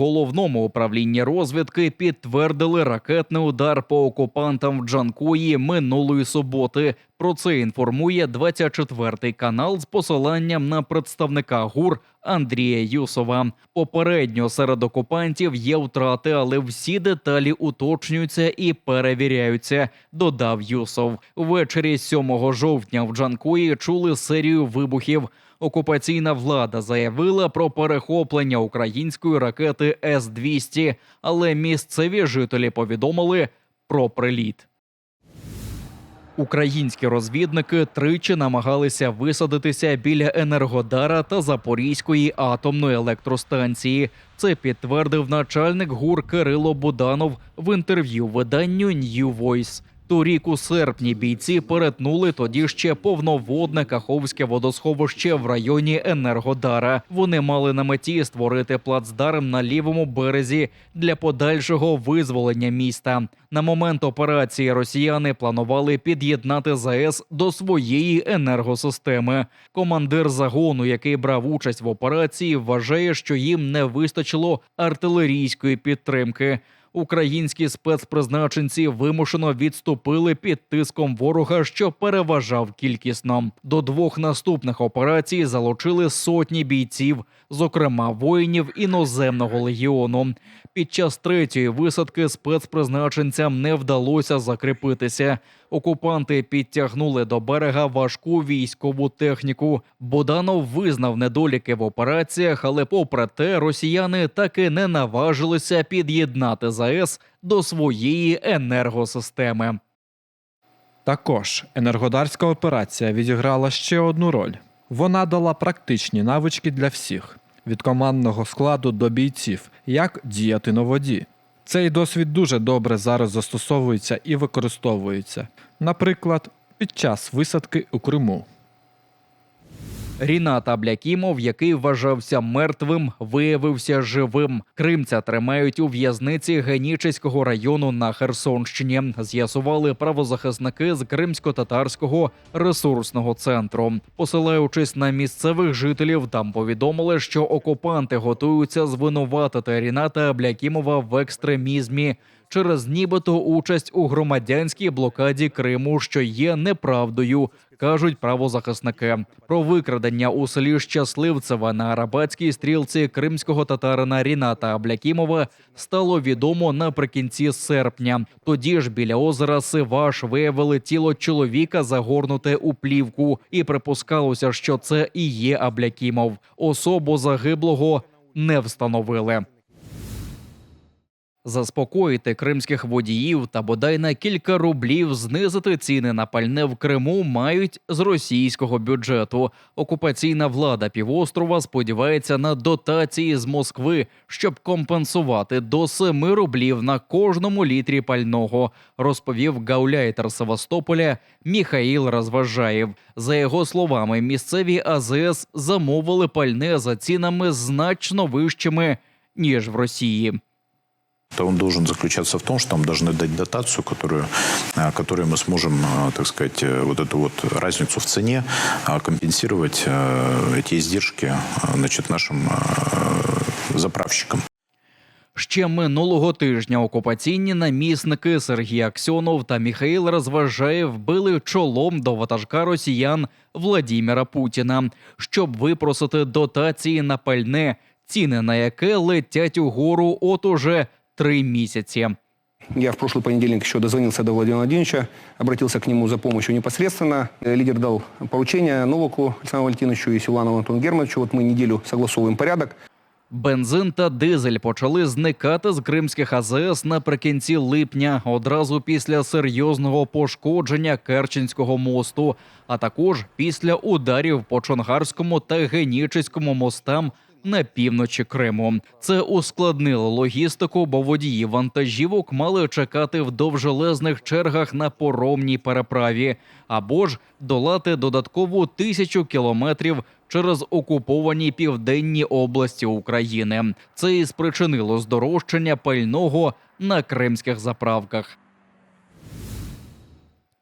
головному управлінні розвідки підтвердили ракетний удар по окупантам в Джанкої минулої суботи. Про це інформує 24 канал з посиланням на представника ГУР Андрія Юсова. Попередньо серед окупантів є втрати, але всі деталі уточнюються і перевіряються. Додав Юсов. Ввечері 7 жовтня в Джанкої чули серію вибухів. Окупаційна влада заявила про перехоплення української ракети С-200, але місцеві жителі повідомили про приліт. Українські розвідники тричі намагалися висадитися біля Енергодара та Запорізької атомної електростанції. Це підтвердив начальник ГУР Кирило Буданов в інтерв'ю виданню New Voice. Торік у серпні бійці перетнули тоді ще повноводне Каховське водосховище в районі Енергодара. Вони мали на меті створити плацдарм на лівому березі для подальшого визволення міста. На момент операції росіяни планували під'єднати ЗАЕС до своєї енергосистеми. Командир загону, який брав участь в операції, вважає, що їм не вистачило артилерійської підтримки. Українські спецпризначенці вимушено відступили під тиском ворога, що переважав кількісно. До двох наступних операцій залучили сотні бійців, зокрема воїнів іноземного легіону. Під час третьої висадки спецпризначенцям не вдалося закріпитися. Окупанти підтягнули до берега важку військову техніку. Боданов визнав недоліки в операціях, але попри те, росіяни таки не наважилися під'єднати ЗАЕС до своєї енергосистеми. Також енергодарська операція відіграла ще одну роль. Вона дала практичні навички для всіх від командного складу до бійців, як діяти на воді. Цей досвід дуже добре зараз застосовується і використовується, наприклад, під час висадки у Криму. Рінат Аблякімов, який вважався мертвим, виявився живим. Кримця тримають у в'язниці Генічеського району на Херсонщині. З'ясували правозахисники з кримсько-татарського ресурсного центру. Посилаючись на місцевих жителів, там повідомили, що окупанти готуються звинуватити Ріната Аблякімова в екстремізмі. Через нібито участь у громадянській блокаді Криму, що є неправдою, кажуть правозахисники. Про викрадення у селі Щасливцева на арабатській стрілці кримського татарина Ріната Аблякімова стало відомо наприкінці серпня. Тоді ж біля озера Сиваш виявили тіло чоловіка, загорнуте у плівку, і припускалося, що це і є Аблякімов. Особу загиблого не встановили. Заспокоїти кримських водіїв та бодай на кілька рублів знизити ціни на пальне в Криму мають з російського бюджету. Окупаційна влада півострова сподівається на дотації з Москви, щоб компенсувати до 7 рублів на кожному літрі пального, розповів гауляйтер Севастополя Міхаїл Розважаєв. За його словами, місцеві АЗС замовили пальне за цінами значно вищими ніж в Росії то он должен заключаться в том, что нам должны дать дотацию, которую, а, которой мы сможем, а, так сказать, э, вот эту вот разницу в цене а, компенсировать э, эти издержки а, значит, нашим а, заправщикам. Ще минулого тижня окупаційні намісники Сергій Аксьонов та Міхаїл Розважаєв били чолом до ватажка росіян Владіміра Путіна, щоб випросити дотації на пальне, ціни на яке летять угору от уже три місяці. Я в прошлый понедельник еще дозвонился до Владимира Владимировича, обратился к нему за помощью непосредственно. Э, Лидер дал поручение Новаку Александру Валентиновичу и Силанову Антону Германовичу. Вот мы неделю согласовываем порядок. Бензин та дизель почали зникати з кримських АЗС наприкінці липня, одразу після серйозного пошкодження Керченського мосту, а також після ударів по Чонгарському та Генічеському мостам на півночі Криму. Це ускладнило логістику, бо водії вантажівок мали чекати в довжелезних чергах на поромній переправі або ж долати додаткову тисячу кілометрів через окуповані південні області України. Це і спричинило здорожчання пального на кримських заправках.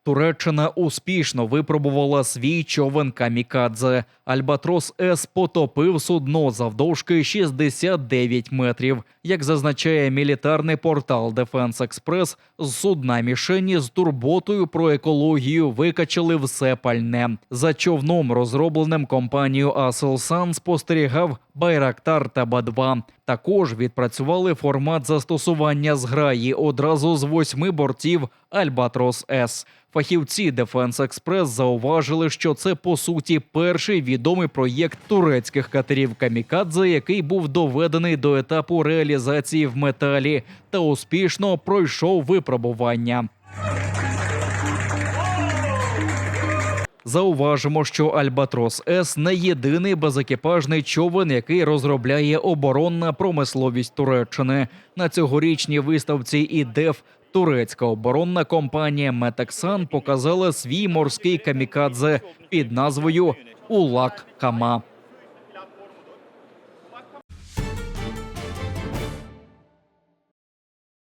Туреччина успішно випробувала свій човен Камікадзе. Альбатрос С потопив судно завдовжки 69 метрів. Як зазначає мілітарний портал Defense Express, з судна мішені з турботою про екологію викачали все пальне. За човном, розробленим компанією Aselsan, спостерігав Байрактар Таба-2. Також відпрацювали формат застосування зграї одразу з восьми бортів Альбатрос С. Фахівці Defense Express зауважили, що це по суті перший відомий проєкт турецьких катерів Камікадзе, який був доведений до етапу реалізації в металі та успішно пройшов випробування. Зауважимо, що Альбатрос С не єдиний безекіпажний човен, який розробляє оборонна промисловість Туреччини. На цьогорічній виставці ІДЕФ турецька оборонна компанія Метексан показала свій морський камікадзе під назвою Улак Кама.